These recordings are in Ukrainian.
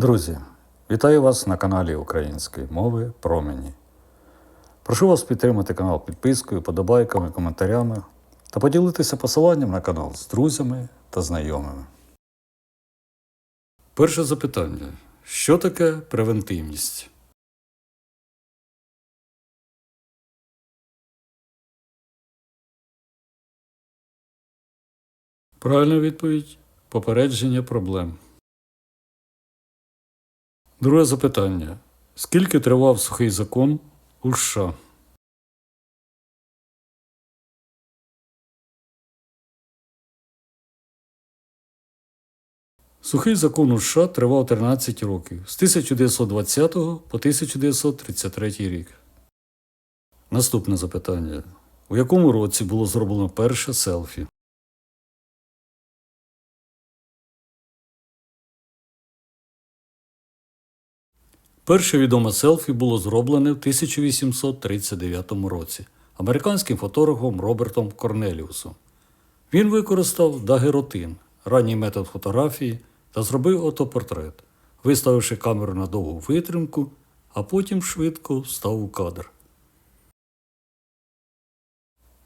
Друзі, вітаю вас на каналі Української мови Промені. Прошу вас підтримати канал підпискою, подобайками, коментарями та поділитися посиланням на канал з друзями та знайомими. Перше запитання: що таке превентивність? Правильна відповідь попередження проблем. Друге запитання. Скільки тривав сухий закон у США? Сухий закон у США тривав 13 років з 1920 по 1933 рік. Наступне запитання. У якому році було зроблено перше селфі? Перше відоме селфі було зроблене в 1839 році американським фотографом Робертом Корнеліусом. Він використав дагеротин, ранній метод фотографії, та зробив автопортрет, виставивши камеру на довгу витримку, а потім швидко встав у кадр.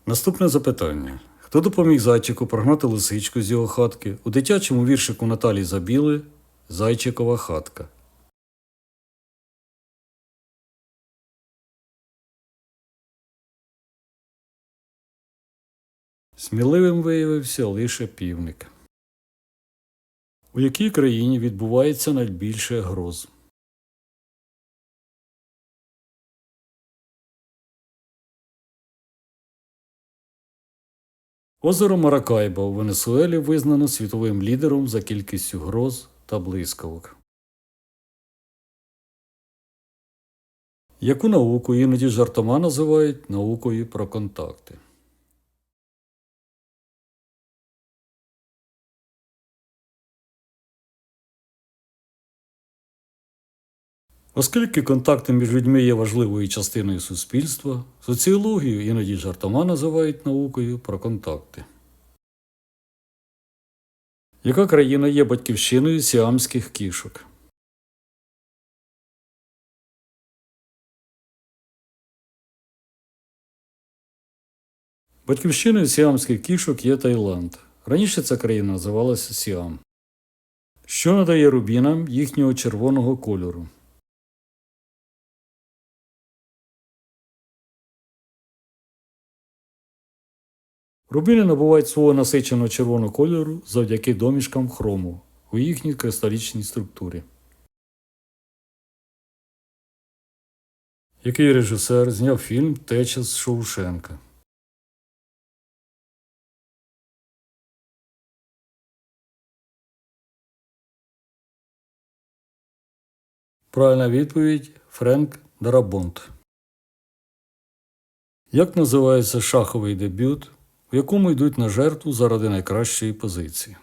Наступне запитання. Хто допоміг зайчику прогнати лисичку з його хатки у дитячому віршику Наталії Забіли Зайчикова хатка? Сміливим виявився лише півник. У якій країні відбувається найбільше гроз? Озеро Маракайба у Венесуелі визнано світовим лідером за кількістю гроз та блискавок. Яку науку іноді жартома називають наукою про контакти? Оскільки контакти між людьми є важливою частиною суспільства, соціологію іноді жартома називають наукою про контакти. Яка країна є батьківщиною сіамських кішок? Батьківщиною сіамських кішок є Таїланд. Раніше ця країна називалася Сіам. Що надає рубінам їхнього червоного кольору? Рубіни набувають свого насиченого червоного кольору завдяки домішкам хрому у їхній кристалічній структурі. Який режисер зняв фільм Теча з Шоушенка? Правильна відповідь Френк Дарабонт. Як називається шаховий дебют, в якому йдуть на жертву заради найкращої позиції?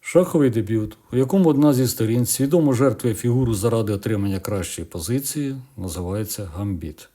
Шаховий дебют, у якому одна зі сторін свідомо жертвує фігуру заради отримання кращої позиції, називається гамбіт.